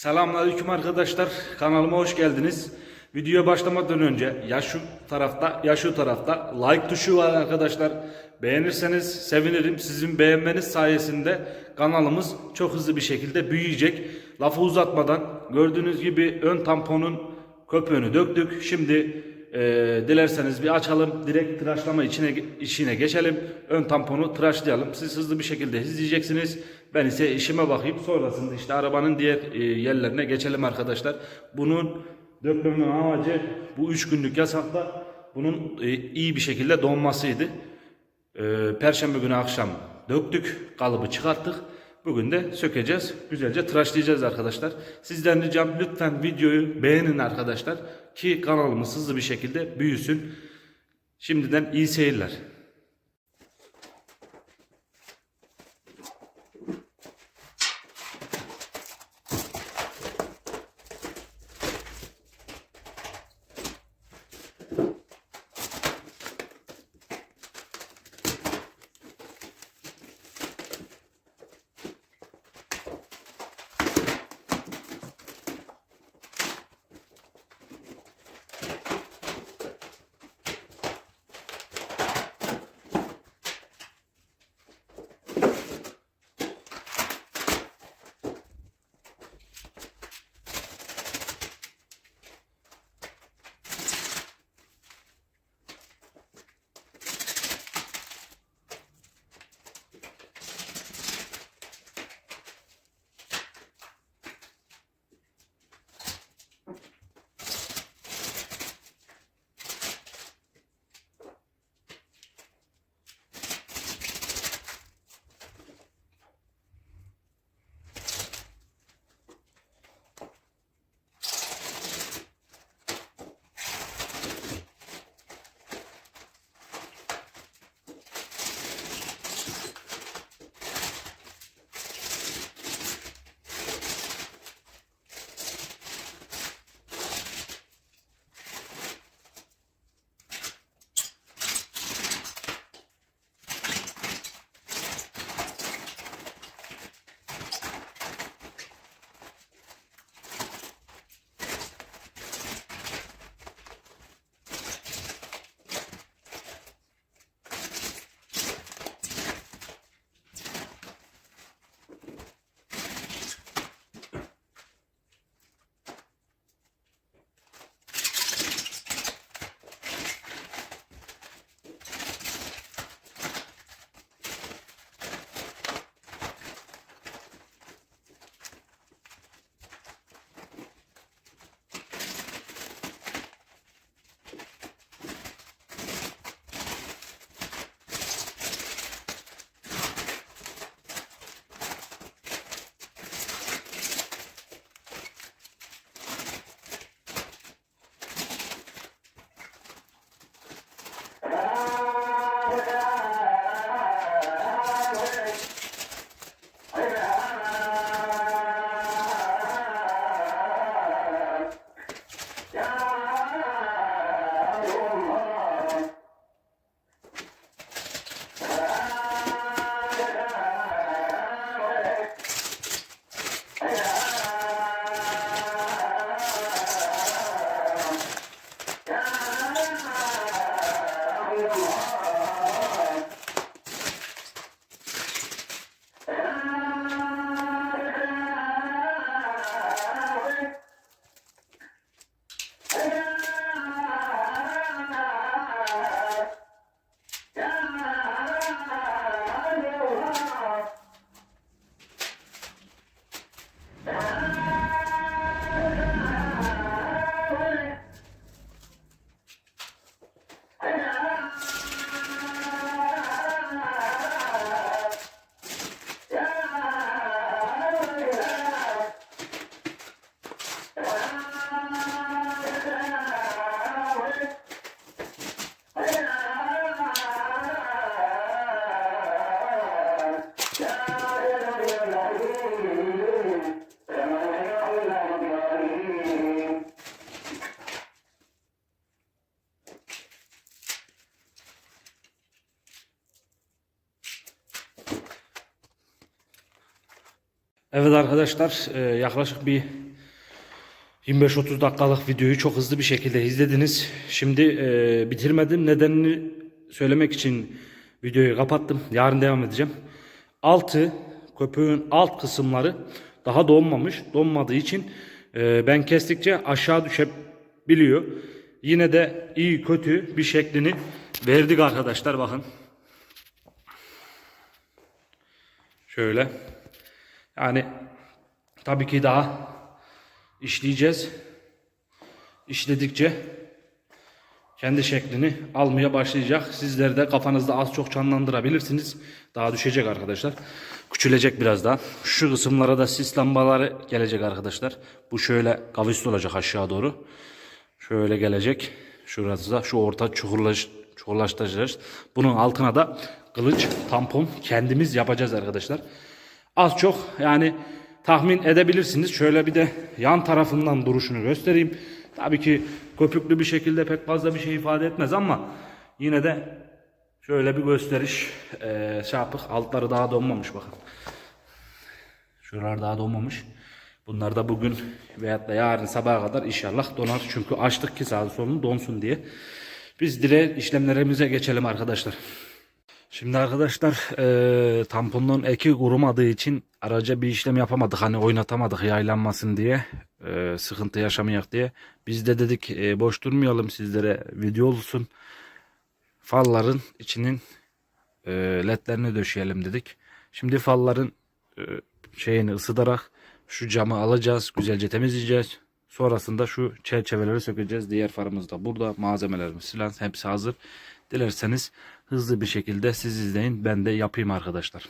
Selamünaleyküm arkadaşlar. Kanalıma hoş geldiniz. Videoya başlamadan önce ya şu tarafta ya şu tarafta like tuşu var arkadaşlar. Beğenirseniz sevinirim. Sizin beğenmeniz sayesinde kanalımız çok hızlı bir şekilde büyüyecek. Lafı uzatmadan gördüğünüz gibi ön tamponun köpüğünü döktük. Şimdi e, dilerseniz bir açalım. Direkt tıraşlama içine, işine geçelim. Ön tamponu tıraşlayalım. Siz hızlı bir şekilde izleyeceksiniz. Ben ise işime bakayım. Sonrasında işte arabanın diğer e, yerlerine geçelim arkadaşlar. Bunun dökmemin amacı bu 3 günlük yasakta bunun e, iyi bir şekilde donmasıydı. E, Perşembe günü akşam döktük. Kalıbı çıkarttık. Bugün de sökeceğiz. Güzelce tıraşlayacağız arkadaşlar. Sizden ricam lütfen videoyu beğenin arkadaşlar. Ki kanalımız hızlı bir şekilde büyüsün. Şimdiden iyi seyirler. Yeah. Evet arkadaşlar e, yaklaşık bir 25-30 dakikalık videoyu çok hızlı bir şekilde izlediniz. Şimdi e, bitirmedim. Nedenini söylemek için videoyu kapattım. Yarın devam edeceğim. Altı, köpüğün alt kısımları daha donmamış. Donmadığı için e, ben kestikçe aşağı düşebiliyor. Yine de iyi kötü bir şeklini verdik arkadaşlar bakın. Şöyle. Yani tabii ki daha işleyeceğiz. İşledikçe kendi şeklini almaya başlayacak. Sizler de kafanızda az çok canlandırabilirsiniz. Daha düşecek arkadaşlar. Küçülecek biraz daha. Şu kısımlara da sis lambaları gelecek arkadaşlar. Bu şöyle kavisli olacak aşağı doğru. Şöyle gelecek. Şurası da şu orta çukurlaş, çukurlaştıracağız. Bunun altına da kılıç, tampon kendimiz yapacağız arkadaşlar. Az çok yani tahmin edebilirsiniz. Şöyle bir de yan tarafından duruşunu göstereyim. Tabii ki köpüklü bir şekilde pek fazla bir şey ifade etmez ama yine de şöyle bir gösteriş eee şey. Altları daha donmamış bakın. Şuralar daha donmamış. Bunlar da bugün veyahut da yarın sabaha kadar inşallah donar. Çünkü açtık ki sağ solunu donsun diye. Biz dire işlemlerimize geçelim arkadaşlar. Şimdi arkadaşlar eee tamponun eki kurumadığı için araca bir işlem yapamadık. Hani oynatamadık yaylanmasın diye. eee, sıkıntı yaşamayak diye. Biz de dedik eee, boş durmayalım sizlere video olsun. Falların içinin eee, ledlerini döşeyelim dedik. Şimdi falların eee, şeyini ısıtarak şu camı alacağız. Güzelce temizleyeceğiz. Sonrasında şu çerçeveleri sökeceğiz. Diğer farımız da burada. Malzemelerimiz filan hepsi hazır. Dilerseniz hızlı bir şekilde siz izleyin. Ben de yapayım arkadaşlar.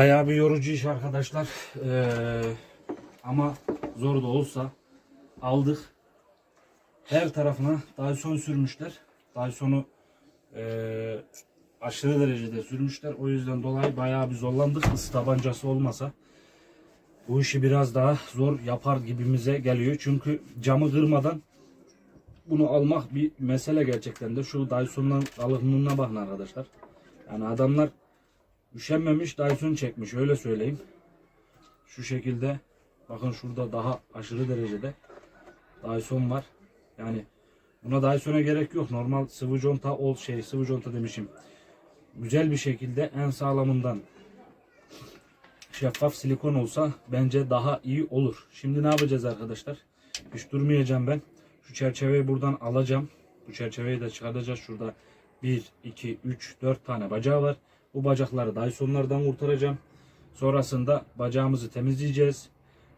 Bayağı bir yorucu iş arkadaşlar. Ee, ama zor da olsa aldık. Her tarafına Dyson sürmüşler. Dyson'u ee, aşırı derecede sürmüşler. O yüzden dolayı bayağı bir zorlandık. Isı tabancası olmasa bu işi biraz daha zor yapar gibimize geliyor. Çünkü camı kırmadan bunu almak bir mesele gerçekten de. Şu Dyson'dan alımına bakın arkadaşlar. Yani adamlar üşenmemiş Dyson çekmiş öyle söyleyeyim. Şu şekilde bakın şurada daha aşırı derecede Dyson var. Yani buna Dyson'a gerek yok. Normal sıvı conta ol şey sıvı conta demişim. Güzel bir şekilde en sağlamından şeffaf silikon olsa bence daha iyi olur. Şimdi ne yapacağız arkadaşlar? Hiç durmayacağım ben. Şu çerçeveyi buradan alacağım. Bu çerçeveyi de çıkartacağız. Şurada 1, 2, 3, 4 tane bacağı var. Bu bacakları Dyson'lardan kurtaracağım. Sonrasında bacağımızı temizleyeceğiz.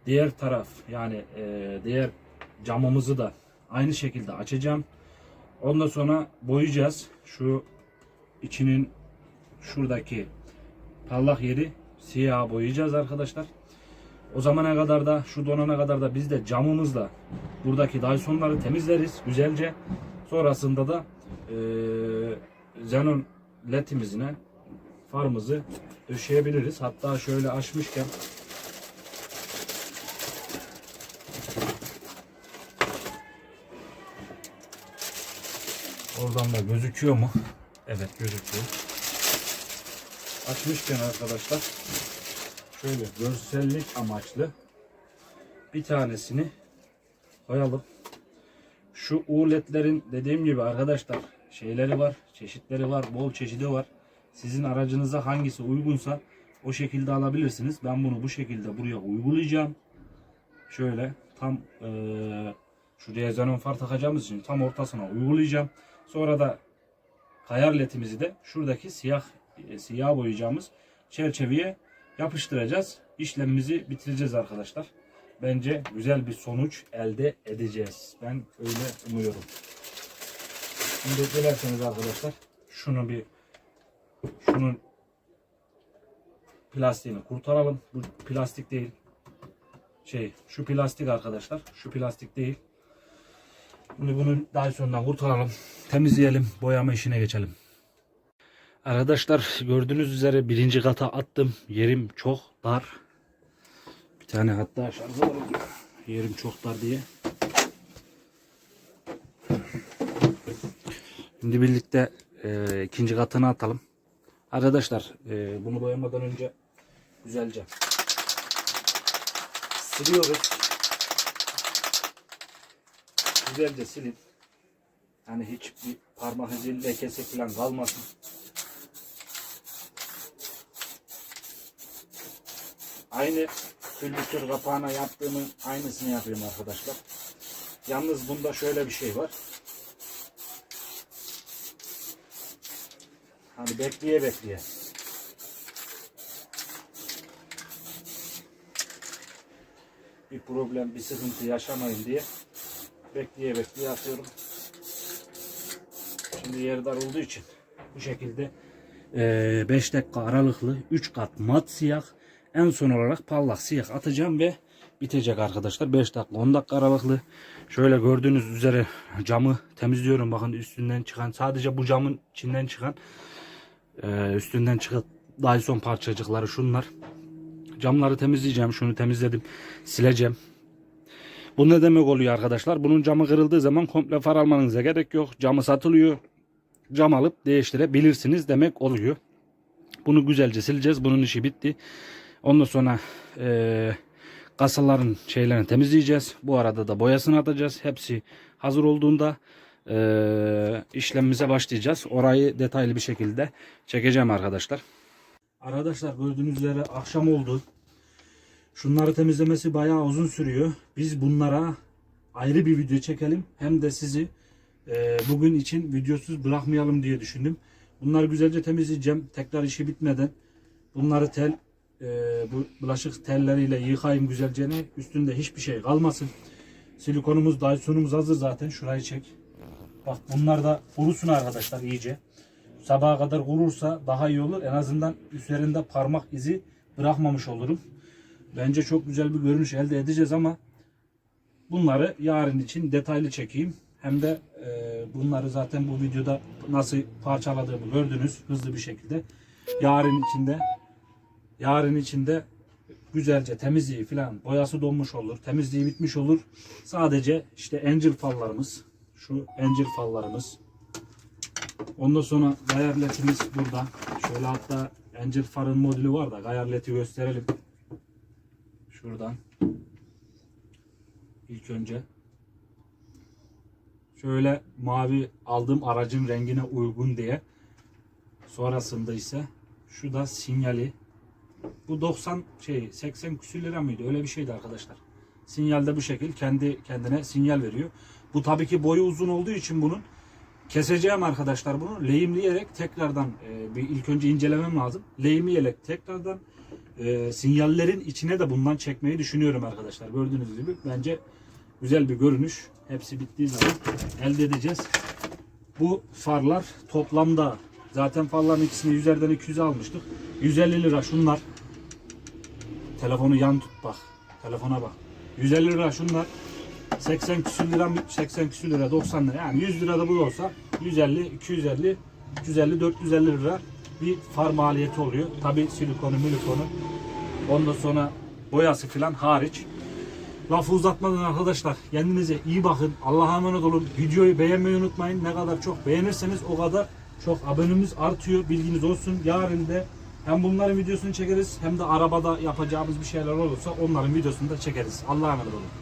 Diğer taraf yani e, diğer camımızı da aynı şekilde açacağım. Ondan sonra boyayacağız. Şu içinin şuradaki parlak yeri siyah boyayacağız arkadaşlar. O zamana kadar da şu donana kadar da biz de camımızla buradaki Dyson'ları temizleriz güzelce. Sonrasında da e, Xenon ledimizine farımızı döşeyebiliriz. Hatta şöyle açmışken Oradan da gözüküyor mu? Evet gözüküyor. Açmışken arkadaşlar şöyle görsellik amaçlı bir tanesini koyalım. Şu U ledlerin dediğim gibi arkadaşlar şeyleri var, çeşitleri var, bol çeşidi var. Sizin aracınıza hangisi uygunsa o şekilde alabilirsiniz. Ben bunu bu şekilde buraya uygulayacağım. Şöyle tam eee şuraya xenon far takacağımız için tam ortasına uygulayacağım. Sonra da kayar ledimizi de şuradaki siyah e, siyah boyayacağımız çerçeveye yapıştıracağız. İşlemimizi bitireceğiz arkadaşlar. Bence güzel bir sonuç elde edeceğiz. Ben öyle umuyorum. Şimdi dilerseniz arkadaşlar şunu bir şunun plastiğini kurtaralım. Bu plastik değil. Şey şu plastik arkadaşlar. Şu plastik değil. Şimdi bunu Dyson'dan kurtaralım. Temizleyelim. Boyama işine geçelim. Arkadaşlar gördüğünüz üzere birinci kata attım. Yerim çok dar. Bir tane hatta şarjı var. Yerim çok dar diye. Şimdi birlikte e, ikinci katını atalım. Arkadaşlar e, bunu boyamadan önce güzelce siliyoruz. Güzelce silin. Yani hiçbir parmak izi lekesi falan kalmasın. Aynı külbütür kapağına yaptığımın aynısını yapıyorum arkadaşlar. Yalnız bunda şöyle bir şey var. Hani bekleye bekleye. Bir problem, bir sıkıntı yaşamayın diye bekleye bekleye atıyorum. Şimdi yer dar olduğu için bu şekilde 5 dakika aralıklı 3 kat mat siyah en son olarak parlak siyah atacağım ve bitecek arkadaşlar. 5 dakika 10 dakika aralıklı. Şöyle gördüğünüz üzere camı temizliyorum. Bakın üstünden çıkan sadece bu camın içinden çıkan e, üstünden çıkan Dyson parçacıkları şunlar. Camları temizleyeceğim. Şunu temizledim. Sileceğim. Bu ne demek oluyor arkadaşlar? Bunun camı kırıldığı zaman komple far almanıza gerek yok. Camı satılıyor. Cam alıp değiştirebilirsiniz demek oluyor. Bunu güzelce sileceğiz. Bunun işi bitti. Ondan sonra e, kasaların şeylerini temizleyeceğiz. Bu arada da boyasını atacağız. Hepsi hazır olduğunda e, işlemimize başlayacağız. Orayı detaylı bir şekilde çekeceğim arkadaşlar. Arkadaşlar gördüğünüz üzere akşam oldu. Şunları temizlemesi bayağı uzun sürüyor. Biz bunlara ayrı bir video çekelim. Hem de sizi e, bugün için videosuz bırakmayalım diye düşündüm. Bunları güzelce temizleyeceğim. Tekrar işi bitmeden bunları tel e, bu bulaşık telleriyle yıkayayım güzelce. Üstünde hiçbir şey kalmasın. Silikonumuz, Dyson'umuz hazır zaten. Şurayı çek. Bak bunlar da kurusun arkadaşlar iyice. Sabaha kadar kurursa daha iyi olur. En azından üzerinde parmak izi bırakmamış olurum. Bence çok güzel bir görünüş elde edeceğiz ama bunları yarın için detaylı çekeyim. Hem de e, bunları zaten bu videoda nasıl parçaladığımı gördünüz hızlı bir şekilde. Yarın içinde yarın içinde güzelce temizliği falan boyası donmuş olur. Temizliği bitmiş olur. Sadece işte angel fallarımız şu angel fallarımız Ondan sonra gayarletimiz burada. Şöyle hatta angel farın modülü var da gayarleti gösterelim. Şuradan. İlk önce. Şöyle mavi aldığım aracın rengine uygun diye. Sonrasında ise şu da sinyali. Bu 90 şey 80 küsür lira mıydı? Öyle bir şeydi arkadaşlar. Sinyalde bu şekil kendi kendine sinyal veriyor. Bu tabii ki boyu uzun olduğu için bunun keseceğim arkadaşlar bunu. Lehimleyerek tekrardan e, bir ilk önce incelemem lazım. Lehimleyerek tekrardan e, sinyallerin içine de bundan çekmeyi düşünüyorum arkadaşlar. Gördüğünüz gibi bence güzel bir görünüş. Hepsi bittiği zaman elde edeceğiz. Bu farlar toplamda zaten farların ikisini 100'lerden 200'e almıştık. 150 lira şunlar. Telefonu yan tut bak. Telefona bak. 150 lira şunlar. 80 küsür lira 80 küsür lira 90 lira yani 100 lira da bu olsa 150 250 350 450 lira bir far maliyeti oluyor. Tabi silikonu milikonu ondan sonra boyası filan hariç. Lafı uzatmadan arkadaşlar kendinize iyi bakın. Allah'a emanet olun. Videoyu beğenmeyi unutmayın. Ne kadar çok beğenirseniz o kadar çok abonemiz artıyor. Bilginiz olsun. Yarın da hem bunların videosunu çekeriz hem de arabada yapacağımız bir şeyler olursa onların videosunu da çekeriz. Allah'a emanet olun.